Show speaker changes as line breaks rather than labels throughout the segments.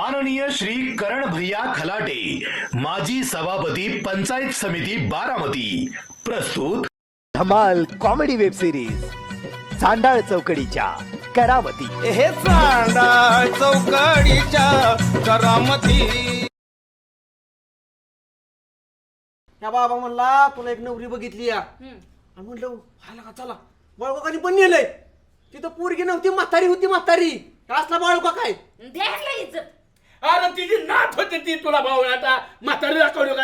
माननीय श्री करण भैया खलाटे माजी सभापती पंचायत समिती बारामती. प्रस्तुत
धमाल कॉमेडी वेब सिरीज चांडाळ चौकडीच्या करावती
हे चांडा चौकडीच्या करामती.
या बाबा म्हणला तुला एक नवरी बघितली या. आणि म्हणलं व्हायला का चला? बाळकानी पण नेलंय. तिथं पोरगी नव्हती म्हातारी होती म्हातारी. असला बाळका काय
द्यायला इज्जत.
अरे तिची नाथ होती ती तुला भाऊ आता म्हातारी दाखवली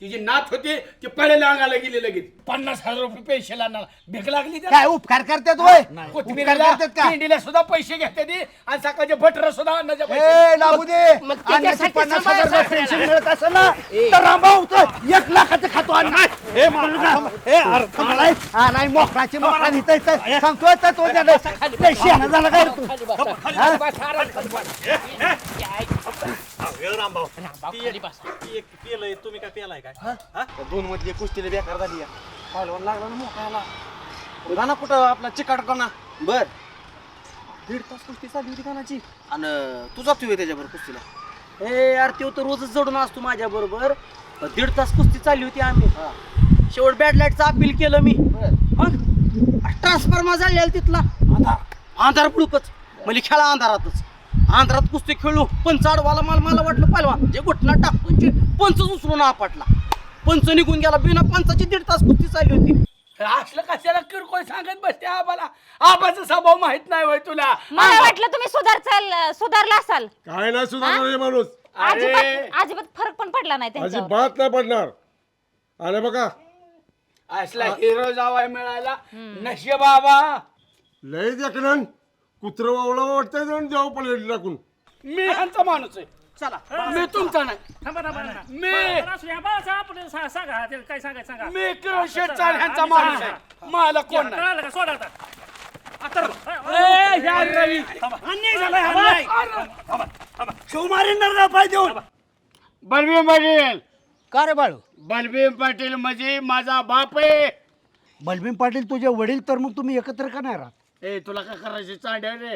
तिची नाथ होती ती पडेला अंगाला गेली लगेच. पन्नास हजार रुपये पैसे लागणार भीक लागली त्याला.
काय उपकार करतात होय? उपकार
कोथिंबीरीला,
करतात का?
भेंडीला सुद्धा पैसे घेते ती आणि सकाळचे बटर सुद्धा अन्नाचे
ए
पैसे.
लागू दे
मग
अन्नाची
त्याच्यासाठी
पन्नास हजार
सांभाळायचं
रुपये पेन्शन मिळत असेल ना तर रामभाऊ तर एक लाखाचं खातो अन्न. हा नाही मोकळाची मोकळा इथं इथं. सांगतोय तर तो द्या शहाणा झाला काय रे तू?
दोन मधली कुस्तीला बेकार झाली या पहिलवान लागला ना मोकायला बघा ना कुठं? आपला चिकाटपणा बर. दीड तास कुस्ती चालली होती कानाची. आणि तू जातोय त्याच्याबरोबर कुस्तीला? ए यार तो तर रोजच जडून असतो माझ्या बरोबर. दीड तास कुस्ती चालली होती आम्ही. शेवट बॅड लाईटचं अपील केलं मी. मग ट्रान्सफॉर्मर झालेला तिथला. अंधार पुळकच म्हणजे खेळा अंधारातच. अंधारात कुस्ती खेळलो पंच आडवाला मला मला वाटलं पाहिला जे घटना टाकून पंच उचलून आपटला पंच निघून गेला बिना पंचाची दीड तास कुस्ती चालली होती.
असलं कशाला किरकोळ सांगत बसते आबाला? आबाचा स्वभाव माहीत नाही होय तुला.
मला वाटलं तुम्ही सुधारचाल सुधारला असाल.
काय नाही सुधारणार हे? माणूस.
अरे.
अजिबात अजिबात फरक पण पडला नाही त्यांच्यावर.
अजिबात नाही पडणार. अरे बघा.
असला हिरो जावाय मिळाला. नशे बाबा
लय देखणं कुत्र वावळा वाटतंय जाऊन जाऊ पडले टाकून.
मी ह्यांचा माणूस आहे. चला मी तुमचा नाही. मी
काय सांगायचं सांगा.
मी शेटचा माणूस आहे. मला कोण नाही.
कळालं का? सोडा आता.
ए, ह्या रवी. बलबीम पाटील.
का रे बाळू?
बलबीम पाटील म्हणजे माझा बाप आहे.
बलबीन पाटील तुझे वडील तर मग तुम्ही एकत्र का नाही राहत?
ए तुला काय करायचे चांड्या रे?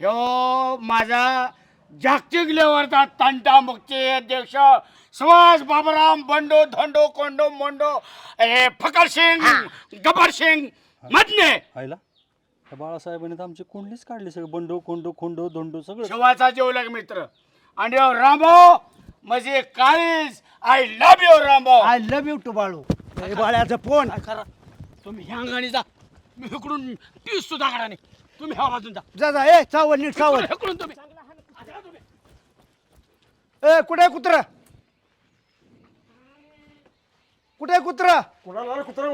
ह्यो माझा जागतिक लेवलचा तंटा मुक्ती अध्यक्ष सुभाष बाबराम बंडो धंडो कोंडो मोंडो ए फकर सिंग गब्बर सिंग मधने.
त्या बाळासाहेबांनी तर आमची कुंडलीच काढली सगळं. बंडो कोंडो खोंडो धोंडो सगळं.
शिवाचा जेवलग मित्र. आणि ह्यो रामभाऊ म्हणजे काळीज. I love you Rambhau
I love you too Balu. ए, बाळ्याचं फोन.
खरा तुम्ही ह्या अंगाने जा. मी पीस सुद्धा नाही. तुम्ही बाजून जा.
जा ए चावल नीट चावल.
तुम्ही.
ए कुठे कुत्र? कुठे कुत्र?
कोणाला कुत्रा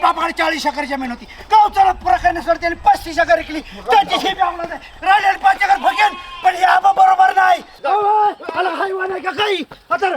बापाकडे चाळीस एकर जमीन होती. गावचा प्रकरण सर त्याने पस्तीस शकर विकली. त्याची शेप आम्हाला पाच शकर फकेन पण हे आबा बरोबर नाही का काही? आता